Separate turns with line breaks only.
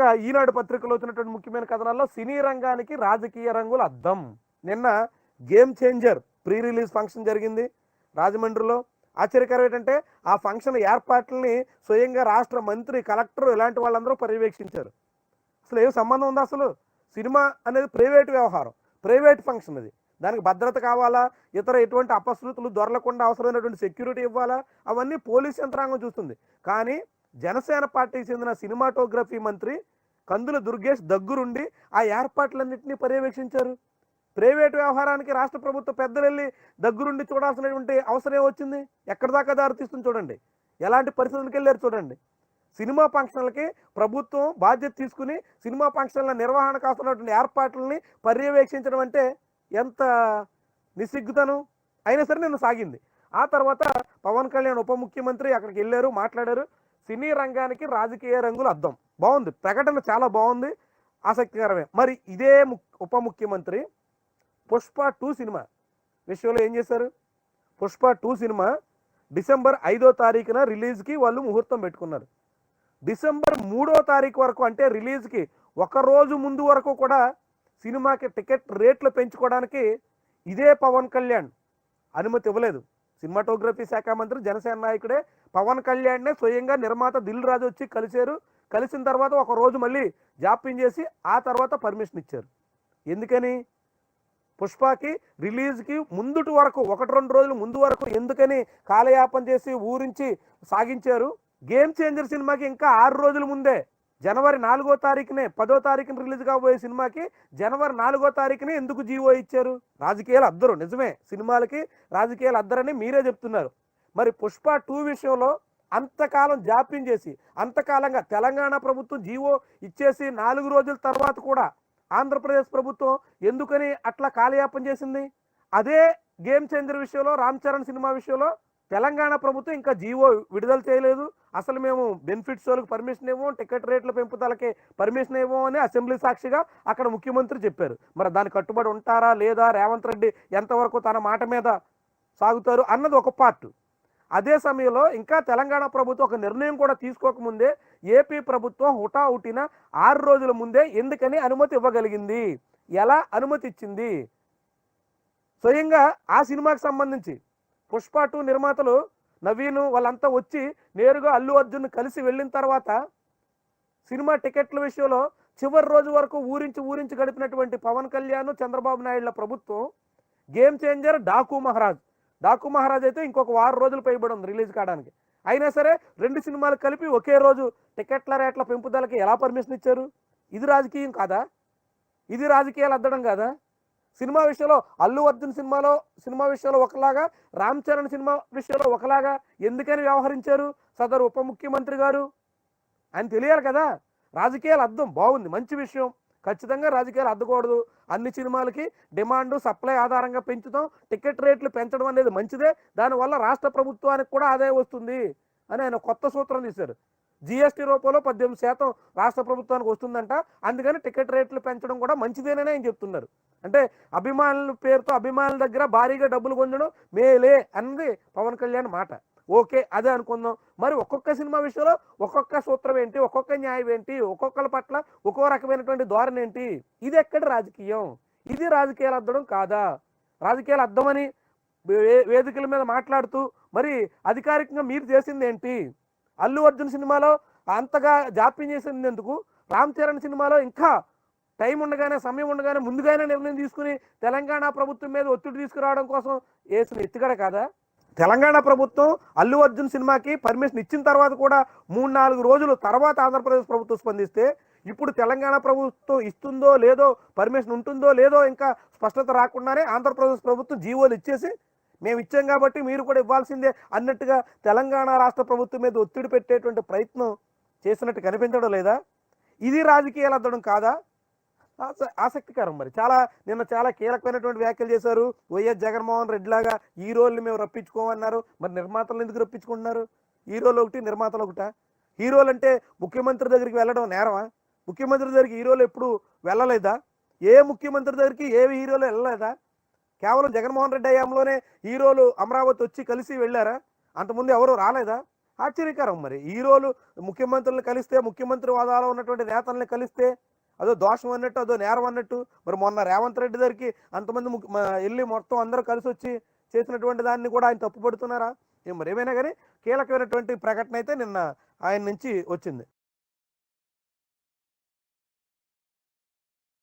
ఇక ఈనాడు పత్రికలో వచ్చినటువంటి ముఖ్యమైన కథనాల్లో సినీ రంగానికి రాజకీయ రంగులు అద్దం. నిన్న game changer pre release function జరిగింది రాజమండ్రిలో. ఆశ్చర్యకరం ఏంటంటే ఆ ఫంక్షన్ ఏర్పాట్లని స్వయంగా రాష్ట్ర మంత్రి కలెక్టర్ ఇలాంటి వాళ్ళందరూ పర్యవేక్షించారు. అసలు ఏం సంబంధం ఉందా అసలు? సినిమా అనేది ప్రైవేట్ వ్యవహారం ప్రైవేట్ ఫంక్షన్ అది. దానికి భద్రత కావాలా? ఇతర ఎటువంటి అపశృతులు దొరలకుండా అవసరమైనటువంటి సెక్యూరిటీ ఇవ్వాలా? అవన్నీ పోలీస్ యంత్రాంగం చూస్తుంది. కానీ జనసేన పార్టీకి చెందిన సినిమాటోగ్రఫీ మంత్రి కందుల దుర్గేష్ దగ్గరుండి ఆ ఏర్పాట్లన్నింటినీ పర్యవేక్షించారు. ప్రైవేట్ వ్యవహారానికి రాష్ట్ర ప్రభుత్వ పెద్దలు వెళ్ళి దగ్గరుండి చూడాల్సినటువంటి అవసరం ఏమొచ్చింది ఎక్కడి దాకా దారితీస్తుంది చూడండి. ఎలాంటి పరిస్థితులకు వెళ్ళారు చూడండి. సినిమా ఫంక్షన్లకి ప్రభుత్వం బాధ్యత తీసుకుని సినిమా ఫంక్షన్ల నిర్వహణకు కాస్తున్నటువంటి ఏర్పాట్లని పర్యవేక్షించడం అంటే ఎంత నిస్సిగ్గుతనం? అయినా సరే నిన్న సాగింది. ఆ తర్వాత పవన్ కళ్యాణ్ ఉప ముఖ్యమంత్రి అక్కడికి వెళ్ళారు మాట్లాడారు. సినీ రంగానికి రాజకీయ రంగులు అద్దం. బాగుంది. ప్రకటన చాలా బాగుంది. ఆసక్తికరమే. మరి ఇదే ము- ఉప ముఖ్యమంత్రి పుష్ప టూ సినిమా. విషయంలో ఏం చేశారు? పుష్ప టూ సినిమా డిసెంబర్ ఐదో తారీఖున రిలీజ్కి వాళ్ళు ముహూర్తం పెట్టుకున్నారు. డిసెంబర్ మూడో తారీఖు వరకు అంటే రిలీజ్కి ఒక రోజు ముందు వరకు కూడా సినిమాకి టికెట్ రేట్లు పెంచుకోవడానికి ఇదే పవన్ కళ్యాణ్ అనుమతి ఇవ్వలేదు. సినిమాటోగ్రఫీ శాఖ మంత్రి జనసేన నాయకుడే పవన్ కళ్యాణ్నే స్వయంగా నిర్మాత దిల్ రాజు వచ్చి కలిశారు. కలిసిన తర్వాత ఒక రోజు మళ్ళీ జాప్యం చేసి ఆ తర్వాత పర్మిషన్ ఇచ్చారు. ఎందుకని? పుష్పకి రిలీజ్కి ముందుటి వరకు ఒకటి రెండు రోజులు ముందు వరకు ఎందుకని కాలయాపన చేసి ఊరించి సాగించారు? గేమ్ చేంజర్ సినిమాకి ఇంకా ఆరు రోజుల ముందే జనవరి నాలుగో తారీఖునే పదో తారీఖున రిలీజ్ కాబోయే సినిమాకి జనవరి నాలుగో తారీఖునే ఎందుకు జీవో ఇచ్చారు? రాజకీయాలు అద్దరు నిజమే. సినిమాలకి రాజకీయాలు అద్దరని మీరే చెప్తున్నారు. మరి పుష్ప టూ విషయంలో అంతకాలం జాప్యం చేసి అంతకాలంగా తెలంగాణ ప్రభుత్వం జీవో ఇచ్చేసి నాలుగు రోజుల తర్వాత కూడా ఆంధ్రప్రదేశ్ ప్రభుత్వం ఎందుకని అట్లా కాలయాపం చేసింది? అదే గేమ్ చేంజర్ విషయంలో రామ్ చరణ్ సినిమా విషయంలో తెలంగాణ ప్రభుత్వం ఇంకా జీవో విడుదల చేయలేదు. అసలు మేము బెనిఫిట్స్ వాళ్ళకి పర్మిషన్ ఇవ్వం టికెట్ రేట్ల పెంపుదలకి పర్మిషన్ ఇవ్వం అని అసెంబ్లీ సాక్షిగా అక్కడ ముఖ్యమంత్రి చెప్పారు. మరి దాని కట్టుబడి ఉంటారా లేదా? రేవంత్ రెడ్డి ఎంతవరకు తన మాట మీద సాగుతారు అన్నది ఒక పార్ట్ అదే సమయంలో ఇంకా తెలంగాణ ప్రభుత్వం ఒక నిర్ణయం కూడా తీసుకోకముందే ఏపీ ప్రభుత్వం హుటాహుటిన ఆరు రోజుల ముందే ఎందుకని అనుమతి ఇవ్వగలిగింది? ఎలా అనుమతి ఇచ్చింది? స్వయంగా ఆ సినిమాకి సంబంధించి పుష్ప టూ నిర్మాతలు నవీన్ వాళ్ళంతా వచ్చి నేరుగా అల్లు అర్జున్ కలిసి వెళ్ళిన తర్వాత సినిమా టికెట్ల విషయంలో చివరి రోజు వరకు ఊరించి ఊరించి గడిపినటువంటి పవన్ కళ్యాణ్ చంద్రబాబు నాయుడుల ప్రభుత్వం గేమ్ చేంజర్ డాకు మహారాజ్. డాకు మహారాజ్ అయితే ఇంకొక వారం రోజులు పైబడి ఉంది రిలీజ్ కావడానికి. అయినా సరే రెండు సినిమాలు కలిపి ఒకే రోజు టికెట్ల రేట్ల పెంపుదలకి ఎలా పర్మిషన్ ఇచ్చారు? ఇది రాజకీయం కాదా? ఇది రాజకీయాలు అద్దడం కాదా? సినిమా విషయంలో అల్లు అర్జున్ సినిమాలో సినిమా విషయంలో ఒకలాగా రామ్ చరణ్ సినిమా విషయంలో ఒకలాగా ఎందుకని వ్యవహరించారు? సదరు ఉప ముఖ్యమంత్రి గారు? ఆయన తెలియాలి కదా. రాజకీయాలు అర్థం బాగుంది మంచి విషయం. ఖచ్చితంగా రాజకీయాలు అద్దకూడదు. అన్ని సినిమాలకి డిమాండ్ సప్లై ఆధారంగా పెంచుతాం. టికెట్ రేట్లు పెంచడం అనేది మంచిదే. దానివల్ల రాష్ట్ర ప్రభుత్వానికి కూడా ఆదాయం వస్తుంది అని ఆయన కొత్త సూత్రం తీశారు. జిఎస్టీ రూపంలో పద్దెనిమిది శాతం రాష్ట్ర ప్రభుత్వానికి వస్తుందంట. అందుకని టికెట్ రేట్లు పెంచడం కూడా మంచిదేనని ఆయన చెప్తున్నారు. అంటే అభిమానుల పేరుతో అభిమానుల దగ్గర భారీగా డబ్బులు పొందడం మేలే అన్నది పవన్ కళ్యాణ్ మాట. ఓకే అదే అనుకుందాం. మరి ఒక్కొక్క సినిమా విషయంలో ఒక్కొక్క సూత్రం ఏంటి ఒక్కొక్క న్యాయం ఏంటి ఒక్కొక్కరి పట్ల ఒక్కో రకమైనటువంటి ధోరణి ఏంటి? ఇది ఎక్కడ రాజకీయం? ఇది రాజకీయాలు అద్దడం కాదా? రాజకీయాలు అద్దమని వేదికల మీద మాట్లాడుతూ మరి అధికారికంగా మీరు చేసింది ఏంటి? అల్లు అర్జున్ సినిమాలో అంతగా జాప్యం చేసినందుకు రామ్ చరణ్ సినిమాలో ఇంకా టైం ఉండగానే సమయం ఉండగానే ముందుగానే నిర్ణయం తీసుకుని తెలంగాణ ప్రభుత్వం మీద ఒత్తిడి తీసుకురావడం కోసం వేసిన ఎత్తుగడ కాదా? తెలంగాణ ప్రభుత్వం అల్లు అర్జున్ సినిమాకి పర్మిషన్ ఇచ్చిన తర్వాత కూడా మూడు నాలుగు రోజులు తర్వాత ఆంధ్రప్రదేశ్ ప్రభుత్వం స్పందిస్తే ఇప్పుడు తెలంగాణ ప్రభుత్వం ఇస్తుందో లేదో పర్మిషన్ ఉంటుందో లేదో ఇంకా స్పష్టత రాకుండానే ఆంధ్రప్రదేశ్ ప్రభుత్వం జీవోలు ఇచ్చేసి మేము ఇచ్చాం కాబట్టి మీరు కూడా ఇవ్వాల్సిందే అన్నట్టుగా తెలంగాణ రాష్ట్ర ప్రభుత్వం మీద ఒత్తిడి పెట్టేటువంటి ప్రయత్నం చేసినట్టు కనిపించడం లేదా? ఇది రాజకీయాలు అద్దడం కాదా? ఆసక్తికరం మరి. చాలా నిన్న చాలా కీలకమైనటువంటి వ్యాఖ్యలు చేశారు. వైఎస్ జగన్మోహన్ రెడ్డి లాగా హీరోల్ని మేము రప్పించుకోమన్నారు. మరి నిర్మాతలను ఎందుకు రప్పించుకుంటున్నారు? హీరోలు ఒకటి నిర్మాతలు ఒకట? హీరోలు అంటే ముఖ్యమంత్రి దగ్గరికి వెళ్ళడం నేరమా? ముఖ్యమంత్రి దగ్గరికి హీరోలు ఎప్పుడు వెళ్ళలేదా? ఏ ముఖ్యమంత్రి దగ్గరికి ఏ హీరోలు వెళ్ళలేదా? కేవలం జగన్మోహన్ రెడ్డి హయాంలోనే హీరోలు అమరావతి వచ్చి కలిసి వెళ్ళారా? అంతకుముందు ఎవరు రాలేదా? ఆశ్చర్యకరం మరి. హీరోలు ముఖ్యమంత్రులను కలిస్తే ముఖ్యమంత్రి వాదాలో ఉన్నటువంటి నేతల్ని కలిస్తే అదో దోషం అన్నట్టు అదో నేరం అన్నట్టు. మరి మొన్న రేవంత్ రెడ్డి దగ్గరికి అంతమంది వెళ్ళి మొత్తం అందరూ కలిసి వచ్చి చేసినటువంటి దాన్ని కూడా ఆయన తప్పుపడుతున్నారా? మరి ఏమైనా కానీ కీలకమైనటువంటి ప్రకటన అయితే నిన్న ఆయన నుంచి వచ్చింది.